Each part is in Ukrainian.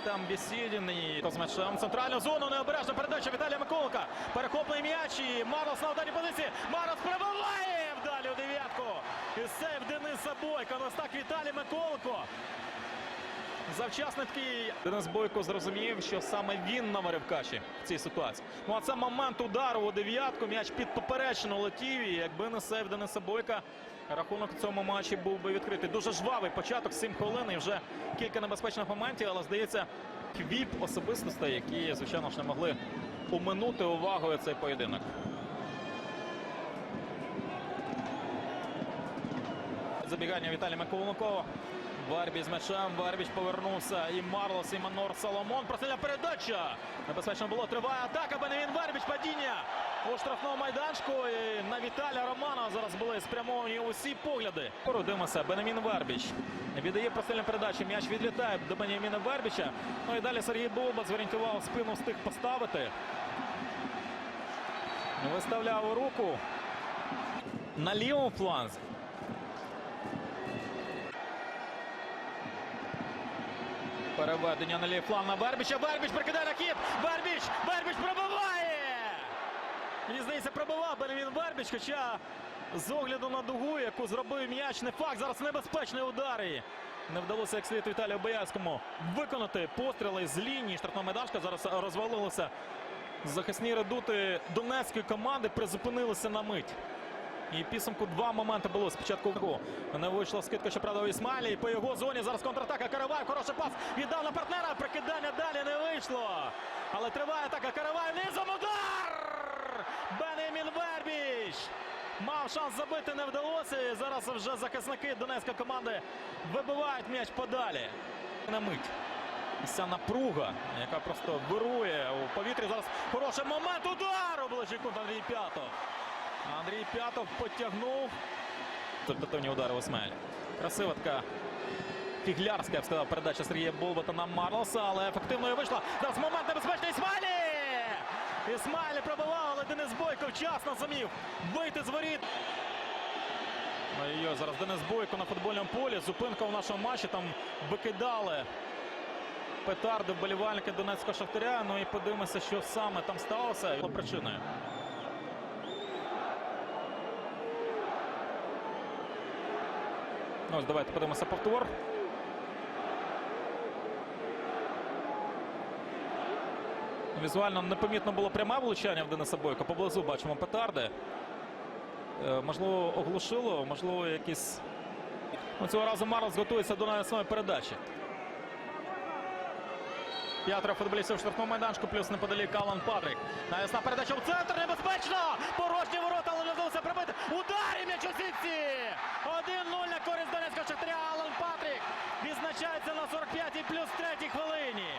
Артем Бісідін і. Центральну зону необережна передача Віталія Миколка. Перехоплений м'яч і Марос на ударній позиції. Марос пробиває вдалі у дев'ятку. І сейв Дениса Бойка. Ось так Віталій Миколко. Завчасно Денис Бойко зрозумів, що саме він наварив каші в цій ситуації. Ну а це момент удару у дев'ятку. М'яч під поперечину летів. І якби не сейв Дениса Бойка, рахунок в цьому матчі був би відкритий. Дуже жвавий початок, 7 хвилин і вже кілька небезпечних моментів, але здається, квіп особистостей, які, звичайно ж, не могли оминути увагою цей поєдинок. Забігання Віталія Миколункова. Варбі з м'ячем. Варбіч повернувся. І Марлос, і Манор Соломон. Просильна передача. Небезпечно було. Триває атака. Беневін Варбіч. Падіння у штрафному майданчику. І на Віталія Романова зараз були спрямовані усі погляди. Дивимося. Бенемін Варбіч. Віддає просильну передачу. М'яч відлітає до Беняміна Вербіча. Ну і далі Сергій Болба зорієнтував спину, встиг поставити. Виставляв руку на лівому фланзі. Переведення на лівий фланг на Вербіча. Вербіч прикидає на хід. Вербіч! Вербіч пробиває! Мені здається, пробивав Беневін Вербіч, хоча з огляду на дугу, яку зробив м'яч, не факт. Зараз небезпечний удар. І Не вдалося як слід Віталію Боярському виконати постріли з лінії штрафного майданчика. Зараз розвалилися захисні редути донецької команди, призупинилися на мить. І підсумку два моменти було спочатку. гру. Не вийшла скидка, щоправда, у Ісмайлі. І по його зоні зараз контратака. Каравай. Хороший пас. Віддав на партнера. Прикидання далі не вийшло. Але триває атака. Каравай. Низом удар! Бенемін Вербіч. Мав шанс забити, не вдалося. І зараз вже захисники Донецької команди вибивають м'яч подалі. На мить. Ця напруга, яка просто вирує у повітрі. Зараз хороший момент. Удар! Обличчя кут Андрій П'ятов. Андрій П'ятов потягнув. Результативні удари в Красива така фіглярська, я б сказав, передача Сергія Болбота на Марлоса, але ефективною вийшла. Зараз момент небезпечний Ісмайлі! Ісмайлі пробивав, але Денис Бойко вчасно зумів вийти з воріт. Ой-ой, зараз Денис Бойко на футбольному полі. Зупинка у нашому матчі. Там викидали петарди вболівальники Донецького Шахтаря. Ну і подивимося, що саме там сталося. Причиною. Ось давайте подивимося повтор. Візуально непомітно було пряме влучання в Дениса Бойко. Поблизу бачимо петарди. Е, Можливо, оглушило, можливо, якісь. Ну, цього разу Марлос готується до навісної передачі. П'ятеро футболістів в штрафному майданчику, плюс неподалік Алан Патрик. Навісна передача в центр, небезпечно! Порожні ворота, але вдалося прибити. Удар і м'яч у сітці! 1-0 на користь Донецького Шахтаря. Алан Патрик відзначається на 45-й плюс 3 хвилині.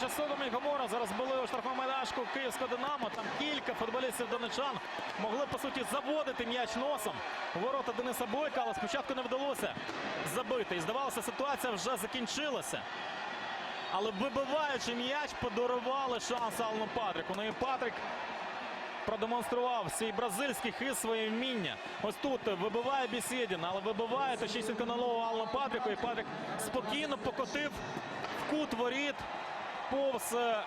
Кажучи, і Гомора зараз були у штрафному майданчику Київського Динамо. Там кілька футболістів донечан могли, по суті, заводити м'яч носом у ворота Дениса Бойка, але спочатку не вдалося забити. І здавалося, ситуація вже закінчилася. Але вибиваючи м'яч, подарували шанс Алану Патрику. Ну і Патрик продемонстрував свій бразильський хист, своє вміння. Ось тут вибиває Бісєдін, але вибиває точнісінько на нового Алану Патрику. І Патрик спокійно покотив в кут воріт повз е,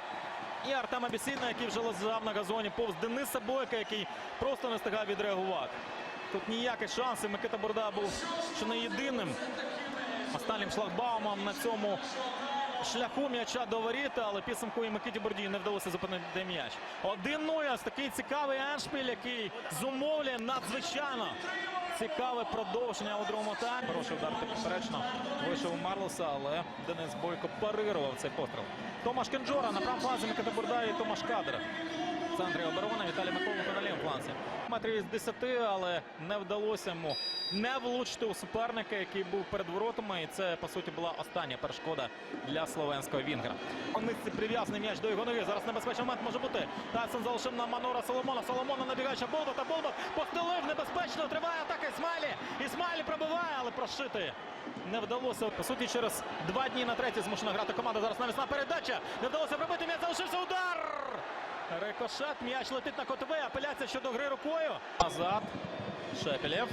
і Артема Бісідна, який вже лежав на газоні, повз Дениса Бойка, який просто не встигав відреагувати. Тут ніяких шансів. Микита Борда був чи не єдиним останнім шлагбаумом на цьому шляху м'яча до воріта, але підсумку і Микиті Бурдію не вдалося зупинити м'яч. 1-0. Ось такий цікавий еншпіль, який зумовлює надзвичайно цікаве продовження у другому таймі. Хороший удар поперечно вийшов у Марлоса, але Денис Бойко парирував цей постріл. Томаш Кенджора на правому фазі Микита Бурда і Томаш Кадра. В центрі оборони. Віталій Миколенко на лівому фланзі. Метрів із 10, але не вдалося йому не влучити у суперника, який був перед воротами. І це, по суті, була остання перешкода для словенського вінгера. Ниці прив'язаний м'яч до його ноги. Зараз небезпечний момент може бути. Тайсон залишив на Манора Соломона. Соломона набігаюча Болбата. Болбат постелив небезпечно. Триває атака Ісмайлі. Ісмайлі пробиває, але прошити не вдалося. По суті, через два дні на третій змушена грати команда. Зараз навісна передача. Не вдалося пробити. М'яч залишився удар. Рикошет. М'яч летить на котовий. Апеляція щодо гри рукою. Назад. Шепелєв.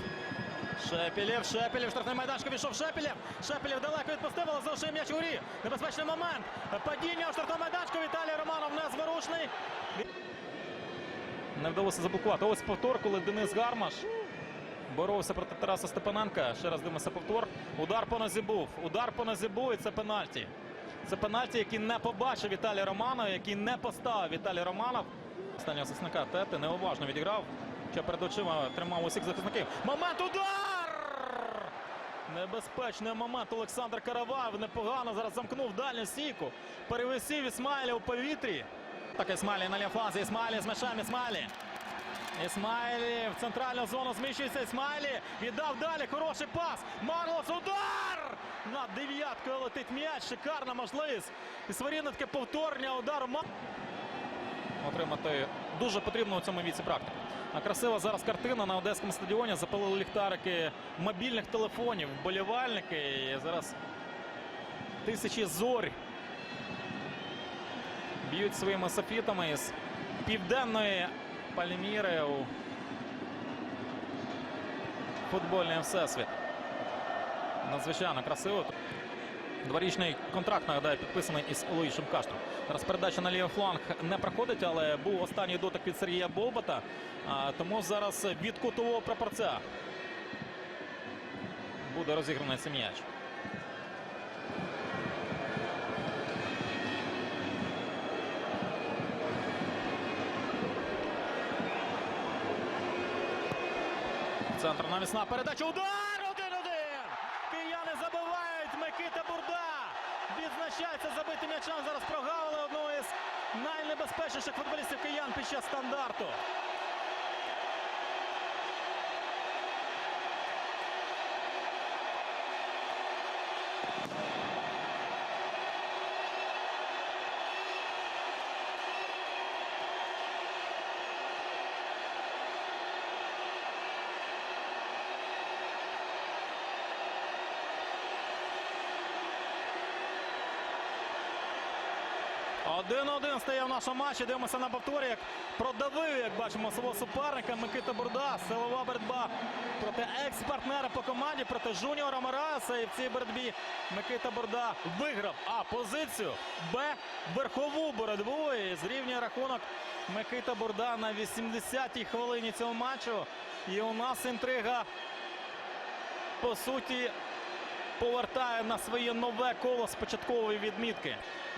Шепелєв, Шепелєв, штрафний майданчик війшов Шепелєв. Шепелєв далеко відпустив, але залишив м'яч у грі. Небезпечний момент. Падіння у штрафному майданчику. Віталій Романов незворушний. Не вдалося заблокувати. Ось повтор, коли Денис Гармаш боровся проти Тараса Степаненка. Ще раз дивимося повтор. Удар по нозі був. Удар по нозі був і це пенальті. Це пенальті, який не побачив Віталій Романов, який не поставив Віталій Романов. Останнього захисника Тети неуважно відіграв. Що перед очима тримав усіх захисників. Момент удар! Небезпечний момент. Олександр Караваєв непогано зараз замкнув дальню стійку. Перевисів Ісмайлі у повітрі. Так Ісмайлі на лівому. Ісмайлі з м'ячем Ісмайлі. Ісмайлі в центральну зону зміщується Ісмайлі. Віддав далі. Хороший пас. Марлос. Удар! Над дев'яткою летить м'яч. Шикарна можливість. І Сваріна таке повторення удару. Ма- Отримати дуже потрібно у цьому віці практику. А красива зараз картина на Одеському стадіоні. Запалили ліхтарики мобільних телефонів, вболівальники. І зараз тисячі зорь б'ють своїми софітами з південної Пальміри у футбольний всесвіт. Надзвичайно красиво. Дворічний контракт, нагадаю, підписаний із Луїшем Каштром. Зараз передача на лівий фланг не проходить, але був останній дотик від Сергія Болбата. Тому зараз від кутового прапорця буде розіграний цей м'яч. Центр навісна передача. Удар! 1-1! Кияни забивають. Микита Бурда відзначається забитим м'ячем. Зараз прогавили одного із найнебезпечніших футболістів киян під час стандарту. Один-один стає в нашому матчі. Дивимося на повторі. Як продавив, як бачимо, свого суперника Микита Бурда. Силова боротьба проти екс-партнера по команді, проти Жуніора Мараса. І в цій боротьбі Микита Бурда виграв А позицію, Б верхову боротьбу. І зрівнює рахунок Микита Бурда на 80-й хвилині цього матчу. І у нас інтрига по суті повертає на своє нове коло з початкової відмітки.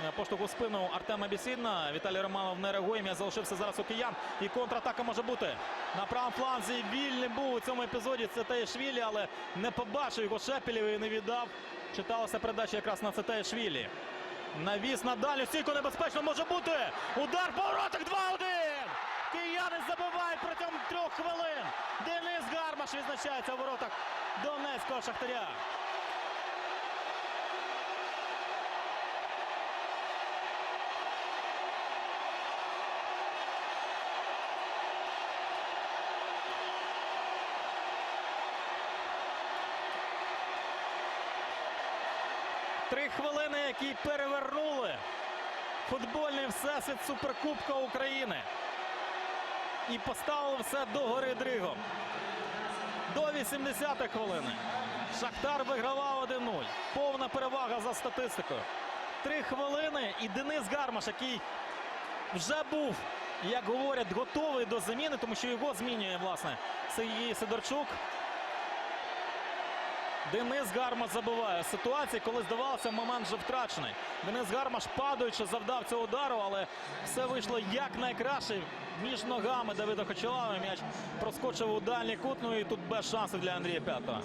Е, Поштовх у спину Артема Бісідна. Віталій Романов не реагує. М'яч залишився зараз у киян. І контратака може бути. На правому фланзі вільний був у цьому епізоді. Це Таєшвілі, але не побачив його Шепелєв і не віддав. Читалася передача якраз на Цетаєшвілі. Навіс на дальню стійку небезпечно може бути. Удар по воротах 2-1. Кияни забивають протягом трьох хвилин. Денис Гармаш відзначається у воротах Донецького Шахтаря. Три хвилини, які перевернули футбольний всесвіт Суперкубка України. І поставили все до гори Дригом. До 80-ї хвилини. Шахтар вигравав 1-0. Повна перевага за статистикою. Три хвилини і Денис Гармаш, який вже був, як говорять, готовий до заміни, тому що його змінює, власне, Сергій Сидорчук. Денис Гармаш забиває ситуації, коли здавалося, момент вже втрачений. Денис Гармаш падаючи завдав цього удару, але все вийшло як найкраще. Між ногами Давида Хочалава м'яч проскочив у дальній кут. Ну і тут без шансів для Андрія П'ятого.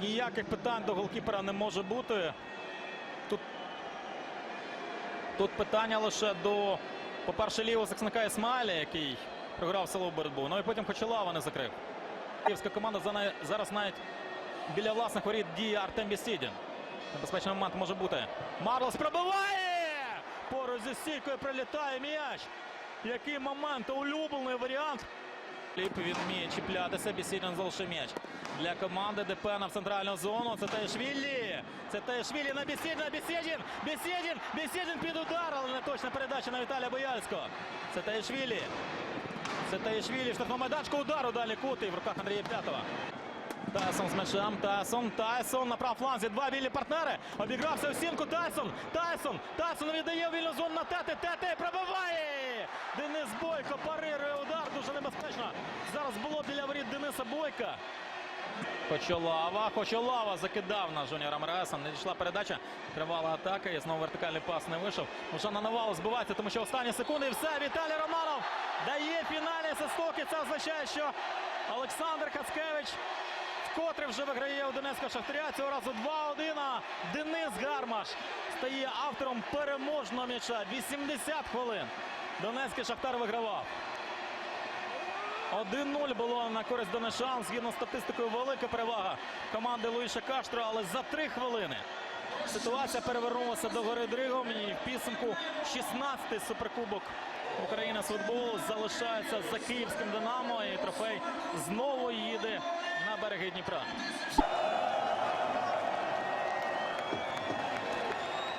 Ніяких питань до голкіпера не може бути. Тут, тут питання лише до По-перше, лівого захисника Ісмаїля, який програв силову боротьбу. Ну і потім Хочелава не закрив. Київська команда зараз навіть біля власних воріт діє Артем Бісідін. Небезпечний момент може бути. Марлос пробиває! Поруч зі стійкою прилітає м'яч. Який момент, улюблений варіант. Ліп він чіплятися, Бісідін залишив м'яч. Для команди Депена в центральну зону. Це Таєшвілі. Це Таєшвілі на Бісідіна. Бісідін! Бісідін! Бісідін під удар, але не точна передача на Віталія Бояльського. Це Таєшвілі. Це Таєшвілі в штрафному майданчику удар у далі кути в руках Андрія П'ятова. Тайсон з м'ячем. Тайсон. Тайсон на прав фланзі. Два вільні партнери. Обігрався у стінку. Тайсон. Тайсон. Тайсон віддає вільну зону на Тете. Тете пробиває. Денис Бойко парирує удар. Дуже небезпечно. Зараз було біля воріт Дениса Бойка. Хочолава. Хочолава закидав на Жуніора Мереса. Не дійшла передача. Тривала атака. І знову вертикальний пас не вийшов. Вже на навалу збивається, тому що останні секунди і все. Віталій Романов дає фінальний свисток. Це означає, що Олександр Хацкевич вкотре вже виграє у Донецька Шахтаря. Цього разу 2-1. А Денис Гармаш стає автором переможного м'яча. 80 хвилин. Донецький Шахтар вигравав. 1-0 було на користь Донечан. Згідно з статистикою, велика перевага команди Луїша Каштро, але за три хвилини ситуація перевернулася до гори Дригом. І в підсумку 16-й суперкубок України з футболу залишається за київським Динамо. І трофей знову їде береги Дніпра.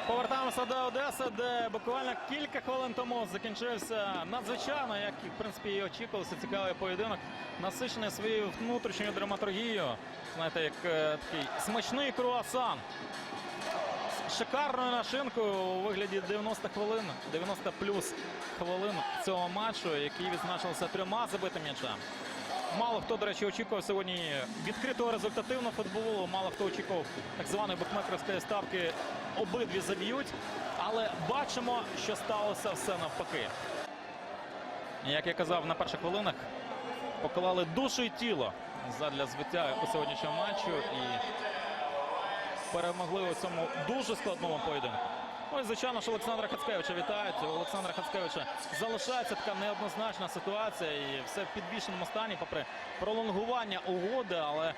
Повертаємося до Одеси, де буквально кілька хвилин тому закінчився надзвичайно, як в принципі і очікувалося, цікавий поєдинок, насичений своєю внутрішньою драматургією. Знаєте, як е, такий смачний круасан. З шикарною нашинкою у вигляді 90 хвилин, 90 плюс хвилин цього матчу, який відзначився трьома забитими м'ячами. Мало хто, до речі, очікував сьогодні відкритого результативного футболу. Мало хто очікував так званої букмекерської ставки. Обидві заб'ють. Але бачимо, що сталося все навпаки. Як я казав на перших хвилинах, поклали душу і тіло задля збиття у сьогоднішньому матчу і перемогли у цьому дуже складному поєдинку. Ну і звичайно ж Олександра Хацкевича вітають. У Олександра Хацкевича залишається така неоднозначна ситуація і все в підвішеному стані, попри пролонгування угоди. Але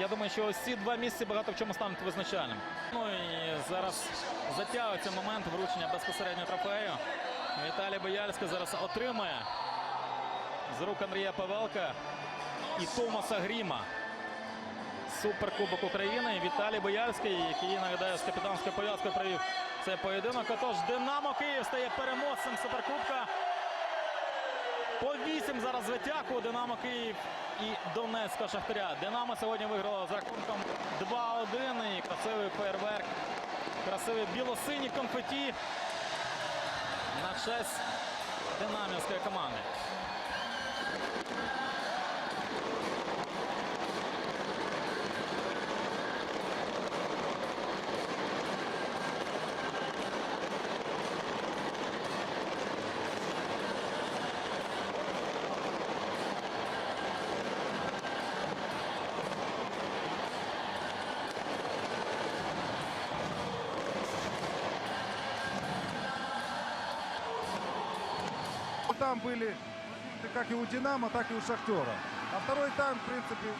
я думаю, що ось ці два місяці багато в чому стануть визначальним. Ну і зараз затягується момент вручення безпосередньо трофею. Віталій Бояльський зараз отримає з рук Андрія Павелка і Томаса Гріма. Суперкубок України. Віталій Боярський, який нагадаю з капітанською пов'язкою провів цей поєдинок. Отож, Динамо Київ стає переможцем Суперкубка. По 8 зараз витяг у Динамо Київ і Донецька Шахтаря. Динамо сьогодні виграло з рахунком 2-1. І красивий фейерверк, красивий білосиній конфеті на честь динамівської команди. Там были, как и у Динамо, так и у Шахтера. А второй тайм, в принципе,